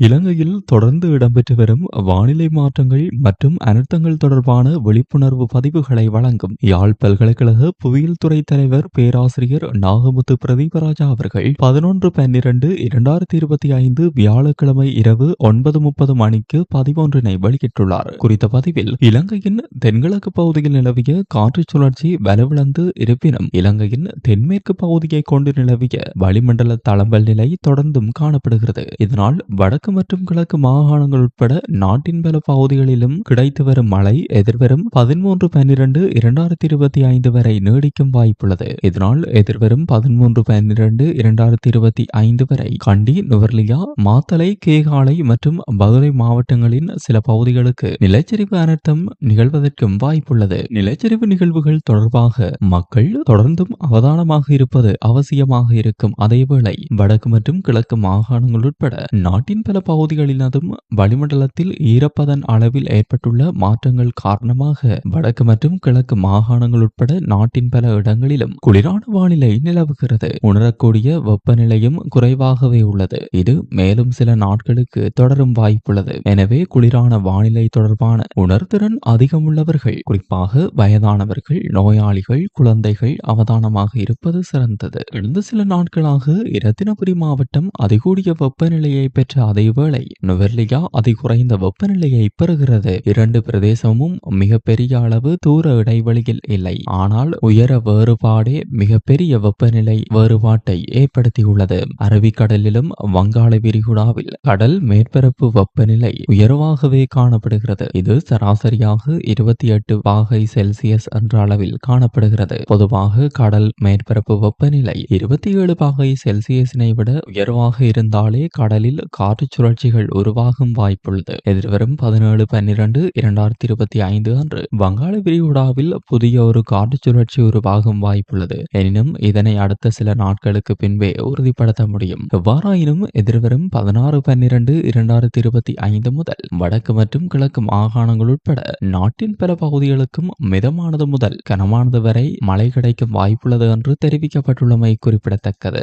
இலங்கையில் தொடர்ந்து இடம்பெற்று வரும் வானிலை மாற்றங்கள் மற்றும் அனர்த்தங்கள் தொடர்பான விழிப்புணர்வு பதிவுகளை வழங்கும் யாழ் பல்கலைக்கழக புவியியல் துறை தலைவர் பேராசிரியர் நாகமுத்து பிரதீபராஜா அவர்கள் பதினொன்று பன்னிரண்டு இரண்டாயிரத்தி இருபத்தி ஐந்து வியாழக்கிழமை இரவு ஒன்பது முப்பது மணிக்கு பதிவொன்றினை வெளியிட்டுள்ளார். குறித்த பதிவில் இலங்கையின் தென்கிழக்கு பகுதியில் நிலவிய காற்று சுழற்சி வலுவிழந்து இருப்பினும் இலங்கையின் தென்மேற்கு பகுதியை கொண்டு நிலவிய வளிமண்டல தளம்பல் நிலை தொடர்ந்தும் காணப்படுகிறது. இதனால் வடக்கு மற்றும் கிழக்கு மாகாணங்கள் உட்பட நாட்டின் பல பகுதிகளிலும் கிடைத்து வரும் மழை எதிர்வரும் பதிமூன்று பன்னிரண்டு இரண்டாயிரத்தி இருபத்தி ஐந்து வரை நீடிக்கும் வாய்ப்புள்ளது. இதனால் எதிர்வரும் பதிமூன்று பன்னிரண்டு இரண்டாயிரத்தி இருபத்தி ஐந்து வரை கண்டி நுவர்லியா மாத்தலை கேகாலை மற்றும் பதுளை மாவட்டங்களின் சில பகுதிகளுக்கு நிலச்சரிவு அனர்த்தம் நிகழ்வதற்கும் வாய்ப்புள்ளது. நிலச்சரிவு நிகழ்வுகள் தொடர்பாக மக்கள் தொடர்ந்தும் அவதானமாக இருப்பது அவசியமாக இருக்கும். அதேவேளை வடக்கு மற்றும் கிழக்கு மாகாணங்கள் உட்பட நாட்டின் பல பகுதிகளினதும் வளிமண்டலத்தில் ஈரப்பதன் அளவில் ஏற்பட்டுள்ள மாற்றங்கள் காரணமாக வடக்கு மற்றும் கிழக்கு மாகாணங்கள் உட்பட நாட்டின் பல இடங்களிலும் குளிரான வானிலை நிலவுகிறது. உணரக்கூடிய வெப்பநிலையும் குறைவாகவே உள்ளது. இது மேலும் சில நாட்களுக்கு தொடரும் வாய்ப்புள்ளது. எனவே குளிரான வானிலை தொடர்பான உணர்திறன் அதிகமுள்ளவர்கள் குறிப்பாக வயதானவர்கள் நோயாளிகள் குழந்தைகள் அவதானமாக இருப்பது சிறந்தது. கடந்த சில நாட்களாக இரத்தினபுரி மாவட்டம் அதிகூடிய வெப்பநிலையை பெற்ற அதேவேளை அதி அதிகுறைந்த வெப்பநிலையை பெறுகிறது. இரண்டு பிரதேசமும் மிகப்பெரிய அளவு தூர இடைவெளியில் இல்லை. ஆனால் உயர வேறுபாடே மிக பெரிய வெப்பநிலை வேறுபாட்டை ஏற்படுத்தியுள்ளது. அரபிக்கடலிலும் வங்காள விரிகுடாவில் கடல் மேற்பரப்பு வெப்பநிலை உயர்வாகவே காணப்படுகிறது. இது சராசரியாக இருபத்தி எட்டு பாகை செல்சியஸ் என்ற அளவில் காணப்படுகிறது. பொதுவாக கடல் மேற்பரப்பு வெப்பநிலை இருபத்தி ஏழு பாகை செல்சியஸினை விட உயர்வாக இருந்தாலே கடலில் காற்று சுழற்சிகள் உருவாகும் வாய்ப்புள்ளது. எதிர்வரும் பதினேழு பன்னிரண்டு இரண்டாயிரத்தி இருபத்தி ஐந்து அன்று வங்காள விரிகுடாவில் புதிய ஒரு காற்று சுழற்சி உருவாகும் வாய்ப்புள்ளது. எனினும் இதனை அடுத்த சில நாட்களுக்கு பின்பே உறுதிப்படுத்த முடியும். எவ்வாறாயினும் எதிர்வரும் பதினாறு பன்னிரண்டு இரண்டாயிரத்தி இருபத்தி ஐந்து முதல் வடக்கு மற்றும் கிழக்கு மாகாணங்கள் உட்பட நாட்டின் பல பகுதிகளுக்கும் மிதமானது முதல் கனமானது வரை மழை கிடைக்கும் வாய்ப்புள்ளது என்று தெரிவிக்கப்பட்டுள்ளமை குறிப்பிடத்தக்கது.